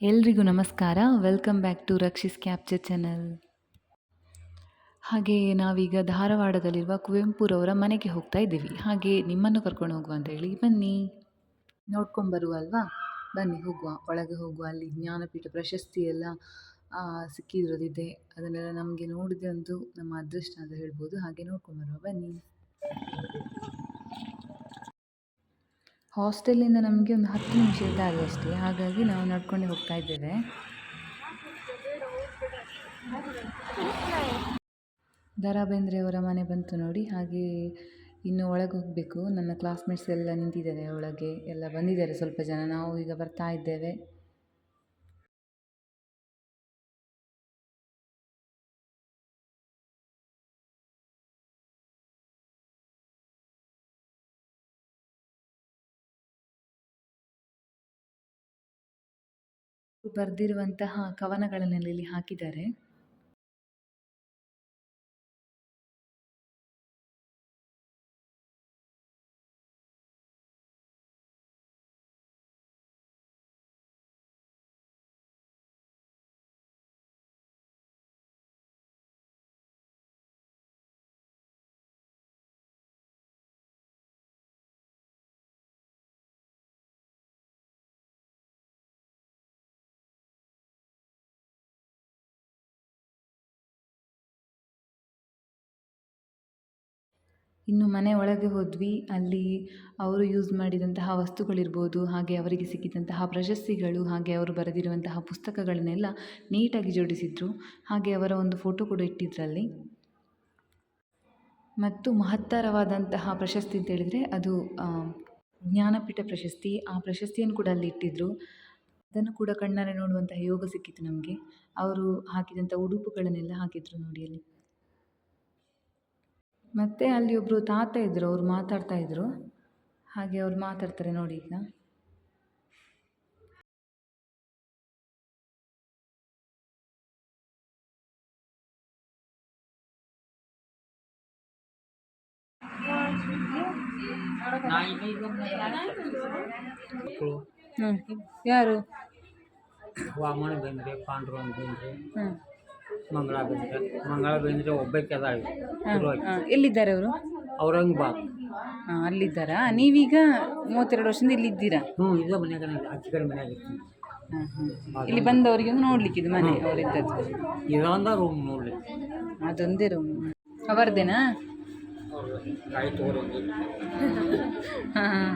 ಎಲ್ರಿಗೂ ನಮಸ್ಕಾರ. Welcome back to Rakshis capture channel ಹಾಗೆ ನಾವೀಗ ಧಾರವಾಡದಲ್ಲಿರುವ ಕುವೆಂಪುರವರ ಮನೆಗೆ ಹೋಗ್ತಾ ಇದ್ದೀವಿ. ಹಾಗೆ ನಿಮ್ಮನ್ನು ಕರ್ಕೊಂಡು ಹೋಗುವ ಅಂತ ಹೇಳಿ ಬನ್ನಿ. ನೋಡ್ಕೊಂಬರುವ ಅಲ್ವಾ ಬನ್ನಿ, ಹೋಗುವ. ಒಳಗೆ ಹೋಗುವ. ಅಲ್ಲಿ ಜ್ಞಾನಪೀಠ ಪ್ರಶಸ್ತಿ ಎಲ್ಲ ಸಿಕ್ಕಿರೋದಿದೆ. ಅದನ್ನೆಲ್ಲ ನಮಗೆ ನೋಡಿದಂತೂ ನಮ್ಮ ಅದೃಷ್ಟ ಅಂತ ಹೇಳ್ಬೋದು. ಹಾಗೆ ನೋಡ್ಕೊಂಡು ಬರುವ. ಬನ್ನಿ. ಹಾಸ್ಟೆಲಿಂದ ನಮಗೆ ಒಂದು ಹತ್ತು ನಿಮಿಷ ದಾರಿ ಅಷ್ಟೇ. ಹಾಗಾಗಿ ನಾವು ನಡ್ಕೊಂಡೇ ಹೋಗ್ತಾ ಇದ್ದೇವೆ. ದರಾ ಬೇಂದ್ರೆಯವರ ಮನೆ ಬಂತು ನೋಡಿ. ಹಾಗೆ ಇನ್ನು ಒಳಗೆ ಹೋಗಬೇಕು. ನನ್ನ ಕ್ಲಾಸ್ಮೇಟ್ಸ್ ಎಲ್ಲ ನಿಂತಿದ್ದಾರೆ ಒಳಗೆ. ಎಲ್ಲ ಬಂದಿದ್ದಾರೆ ಸ್ವಲ್ಪ ಜನ. ನಾವು ಈಗ ಬರ್ತಾ ಇದ್ದೇವೆ. ಬರೆದಿರುವಂತಹ ಕವನಗಳನ್ನೆಲ್ಲ ಇಲ್ಲಿ ಹಾಕಿದ್ದಾರೆ. ಇನ್ನು ಮನೆ ಒಳಗೆ ಹೋದ್ವಿ. ಅಲ್ಲಿ ಅವರು ಯೂಸ್ ಮಾಡಿದಂತಹ ವಸ್ತುಗಳಿರ್ಬೋದು, ಹಾಗೆ ಅವರಿಗೆ ಸಿಕ್ಕಿದಂತಹ ಪ್ರಶಸ್ತಿಗಳು, ಹಾಗೆ ಅವರು ಬರೆದಿರುವಂತಹ ಪುಸ್ತಕಗಳನ್ನೆಲ್ಲ ನೀಟಾಗಿ ಜೋಡಿಸಿದ್ರು. ಹಾಗೆ ಅವರ ಒಂದು ಫೋಟೋ ಕೂಡ ಇಟ್ಟಿದ್ರಲ್ಲಿ. ಮತ್ತು ಮಹತ್ತರವಾದಂತಹ ಪ್ರಶಸ್ತಿ ಅಂತ ಹೇಳಿದರೆ ಅದು ಜ್ಞಾನಪೀಠ ಪ್ರಶಸ್ತಿ. ಆ ಪ್ರಶಸ್ತಿಯನ್ನು ಕೂಡ ಅಲ್ಲಿ ಇಟ್ಟಿದ್ದರು ಅದನ್ನು ಕೂಡ ಕಣ್ಣಾರೆ ನೋಡುವಂತಹ ಯೋಗ ಸಿಕ್ಕಿತ್ತು ನಮಗೆ. ಅವರು ಹಾಕಿದಂಥ ಉಡುಪುಗಳನ್ನೆಲ್ಲ ಹಾಕಿದ್ರು ನೋಡಿ ಅಲ್ಲಿ. ಮತ್ತು ಅಲ್ಲಿ ಒಬ್ಬರು ತಾತ ಇದ್ದರು ಅವ್ರು ಮಾತಾಡ್ತಾ ಇದ್ದರು ಹಾಗೆ ಅವ್ರು ಮಾತಾಡ್ತಾರೆ ನೋಡಿ ಈಗ. ಹ್ಞೂ ಯಾರು? ವಾಮನ ಬಂದ್ರೆ ಪಾಂಡುರಂಗ ಬೇಂದ್ರೆ ಹ್ಞೂ ಮಂಗಳ ಬೇಂದ್ರೆ ಮಂಗಳ ಬೇಂದ್ರೆ ಒಬ್ಬಕ್ಕೆ ಅದಾಳಿ ಎಲ್ಲಿದ್ದಾರೆ ಅವರು? ಔರಂಗಾಬಾದ್ ಹಾಂ ಅಲ್ಲಿದ್ದಾರಾ? ನೀವೀಗ ಮೂವತ್ತೆರಡು ವರ್ಷದಿಂದ ಇಲ್ಲಿದ್ದೀರಾ ಹ್ಞೂ ಇದೇ ಮನ್ಯಾಗ ಆಚೆ ಕಡೆ ಮನ್ಯಾಗ ಇರ್ತೀನಿ. ಹಾಂ ಹಾಂ. ಇಲ್ಲಿ ಬಂದವರಿಗೆ ನೋಡ್ಲಿಕ್ಕೆ ಇದು ಮನೆ ಅವರಿದ್ದದ್ದು. ಇದೊಂದ ರೂಮ್ ನೋಡಲಿ ಅದೊಂದೇ ರೂಮ್ ಅವರದೇನಾ? ಹಾಂ.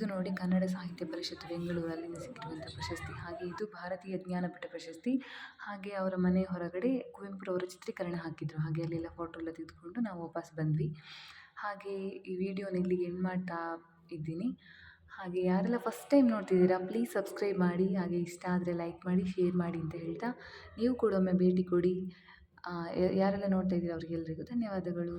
ಇದು ನೋಡಿ ಕನ್ನಡ ಸಾಹಿತ್ಯ ಪರಿಷತ್ತು ಬೆಂಗಳೂರಲ್ಲಿ ಸಿಕ್ಕಿರುವಂಥ ಪ್ರಶಸ್ತಿ. ಹಾಗೆ ಇದು ಭಾರತೀಯ ಜ್ಞಾನಪೀಠ ಪ್ರಶಸ್ತಿ. ಹಾಗೆ ಅವರ ಮನೆ ಹೊರಗಡೆ ಕುವೆಂಪುರವರ ಚಿತ್ರೀಕರಣ ಹಾಕಿದರು. ಹಾಗೆ ಅಲ್ಲೆಲ್ಲ ಫೋಟೋ ಎಲ್ಲ ತೆಗೆದುಕೊಂಡು ನಾವು ವಾಪಸ್ ಬಂದ್ವಿ. ಹಾಗೆ ಈ ವಿಡಿಯೋನ ಇಲ್ಲಿಗೆ ಎಂಡ್ ಮಾಡ್ತಾ ಇದ್ದೀನಿ. ಹಾಗೆ ಯಾರೆಲ್ಲ ಫಸ್ಟ್ ಟೈಮ್ ನೋಡ್ತಿದ್ದೀರಾ ಪ್ಲೀಸ್ ಸಬ್ಸ್ಕ್ರೈಬ್ ಮಾಡಿ, ಹಾಗೆ ಇಷ್ಟ ಆದರೆ ಲೈಕ್ ಮಾಡಿ ಶೇರ್ ಮಾಡಿ ಅಂತ ಹೇಳ್ತಾ ನೀವು ಕೂಡ ಒಮ್ಮೆ ಭೇಟಿ ಕೊಡಿ. ಯಾರೆಲ್ಲ ನೋಡ್ತಾ ಇದ್ದೀರಾ ಅವರಿಗೆಲ್ಲರಿಗೂ ಧನ್ಯವಾದಗಳು.